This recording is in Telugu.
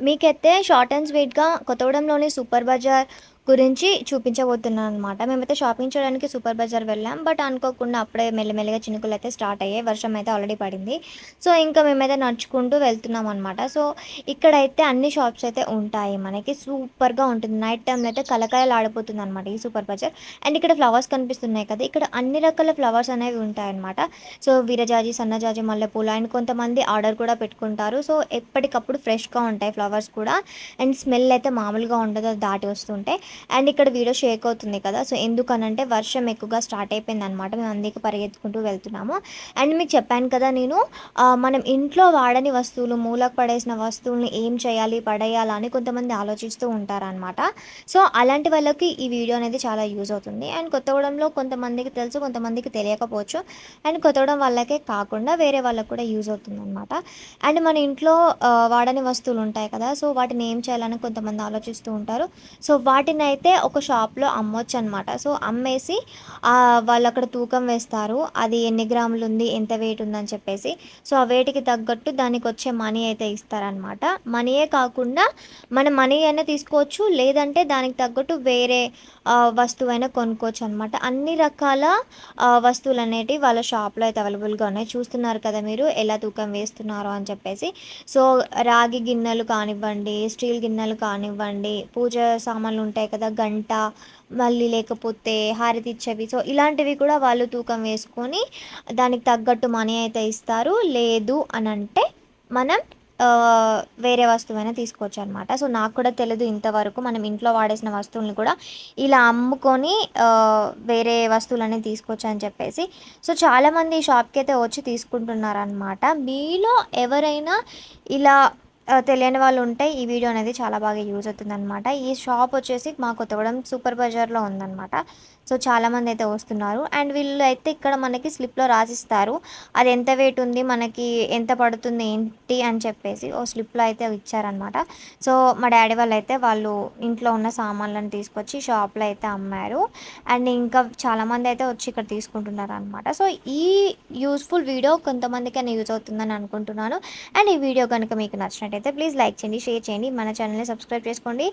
మీకైతే షార్ట్ అండ్ స్వీట్‌గా కొత్తగూడెంలోని సూపర్ బజార్ గురించి చూపించబోతున్నాను అనమాట. మేమైతే షాపింగ్ చేయడానికి సూపర్ బజార్ వెళ్ళాం. బట్ అనుకోకుండా అప్పుడే మెల్లిమెల్లిగా చినుకులైతే స్టార్ట్ అయ్యాయి. వర్షం అయితే ఆల్రెడీ పడింది. సో, ఇంకా మేమైతే నడుచుకుంటూ వెళ్తున్నాం అనమాట. సో, ఇక్కడైతే అన్ని షాప్స్ అయితే ఉంటాయి మనకి. సూపర్‌గా ఉంటుంది. నైట్ టైంలో అయితే కళకళలాడిపోతుందనమాట ఈ సూపర్ బజార్. అండ్ ఇక్కడ ఫ్లవర్స్ కనిపిస్తున్నాయి కదా! ఇక్కడ అన్ని రకాల ఫ్లవర్స్ అనేవి ఉంటాయన్నమాట. సో, వీరజాజి, సన్నజాజి మల్లెపూలు అండ్ కొంతమంది ఆర్డర్ కూడా పెట్టుకుంటారు. సో, ఎప్పటికప్పుడు ఫ్రెష్‌గా ఉంటాయి ఫ్లవర్స్ కూడా. అండ్ స్మెల్ అయితే మామూలుగా ఉండదు దాటి వస్తుంటే. అండ్ ఇక్కడ వీడియో షేక్ అవుతుంది కదా! సో, ఎందుకనంటే వర్షం ఎక్కువగా స్టార్ట్ అయిపోయింది అనమాట మేము అందుకే పరిగెత్తుకుంటూ వెళ్తున్నాము. అండ్ మీకు చెప్పాను కదా నేను మనం ఇంట్లో వాడని వస్తువులు, మూలకు పడేసిన వస్తువులను ఏం చేయాలి, పడేయాలా అని కొంతమంది ఆలోచిస్తూ ఉంటారనమాట. సో, అలాంటి వాళ్ళకి ఈ వీడియో అనేది చాలా యూజ్ అవుతుంది. అండ్ కొత్తగూడెంలో కొంతమందికి తెలుసు, కొంతమందికి తెలియకపోవచ్చు. అండ్ కొత్తగూడెం వాళ్ళకే కాకుండా వేరే వాళ్ళకి కూడా యూజ్ అవుతుంది అనమాట అండ్ మన ఇంట్లో వాడని వస్తువులు ఉంటాయి కదా! సో, వాటిని ఏం చేయాలని కొంతమంది ఆలోచిస్తూ ఉంటారు. సో, వాటిని అయితే ఒక షాప్‌లో అమ్మొచ్చనమాట. సో, అమ్మేసి వాళ్ళు వాళ్ళక్కడ తూకం వేస్తారు. అది ఎన్ని గ్రాములు ఉంది ఎంత వెయిట్ ఉందని చెప్పేసి. సో, ఆ వెయిట్‌కి తగ్గట్టు దానికి వచ్చే మనీ అయితే ఇస్తారనమాట. మనీయే కాకుండా మన మనీ అయినా తీసుకోవచ్చు. లేదంటే దానికి తగ్గట్టు వేరే వస్తువైనా కొనుక్కోవచ్చు అనమాట అన్ని రకాల వస్తువులు అనేటివి వాళ్ళ షాప్‌లో అయితే అవైలబుల్‌గా ఉన్నాయి. చూస్తున్నారు కదా మీరు ఎలా తూకం వేస్తున్నారో అని చెప్పేసి. సో, రాగి గిన్నెలు కానివ్వండి, స్టీల్ గిన్నెలు కానివ్వండి, పూజ సామాన్లు ఉంటాయి కదా! గంట, మళ్ళీ లేకపోతే హారతిచ్చేవి. సో, ఇలాంటివి కూడా వాళ్ళు తూకం వేసుకొని దానికి తగ్గట్టు మనీ అయితే ఇస్తారు. లేదు అని అంటే మనం వేరే వస్తువైనా తీసుకోవచ్చనమాట. సో, నాకు కూడా తెలియదు ఇంతవరకు మనం ఇంట్లో వాడేసిన వస్తువులను కూడా ఇలా అమ్ముకొని వేరే వేరే తీసుకోవచ్చు తీసుకోవచ్చని చెప్పేసి. సో, చాలామంది షాప్‌కి అయితే వచ్చి తీసుకుంటున్నారనమాట. మీలో ఎవరైనా ఇలా తెలియని వాళ్ళు ఉంటే ఈ వీడియో అనేది చాలా బాగా యూజ్ అవుతుందన్నమాట ఈ షాప్ వచ్చేసి మా కొత్తగూడెం సూపర్ బజార్‌లో ఉందన్నమాట సో, చాలామంది అయితే వస్తున్నారు. అండ్ వీళ్ళు అయితే ఇక్కడ మనకి స్లిప్‌లో రాసిస్తారు. అది ఎంత వెయిట్ ఉంది, మనకి ఎంత పడుతుంది, ఏంటి అని చెప్పేసి ఓ స్లిప్‌లో అయితే ఇచ్చారనమాట. సో, మా డాడీ వాళ్ళు అయితే వాళ్ళు ఇంట్లో ఉన్న సామాన్లను తీసుకొచ్చి షాప్‌లో అయితే అమ్మారు. అండ్ ఇంకా చాలామంది అయితే వచ్చి ఇక్కడ తీసుకుంటున్నారు అనమాట సో, ఈ యూస్ఫుల్ వీడియో కొంతమందికైనా యూజ్ అవుతుందని అనుకుంటున్నాను. అండ్ ఈ వీడియో కనుక మీకు నచ్చినట్టు నచ్చినట్లయితే ప్లీజ్ లైక్ చేయండి, షేర్ చేయండి. మన ఛానల్‌ని సబ్స్క్రైబ్ చేసుకోండి.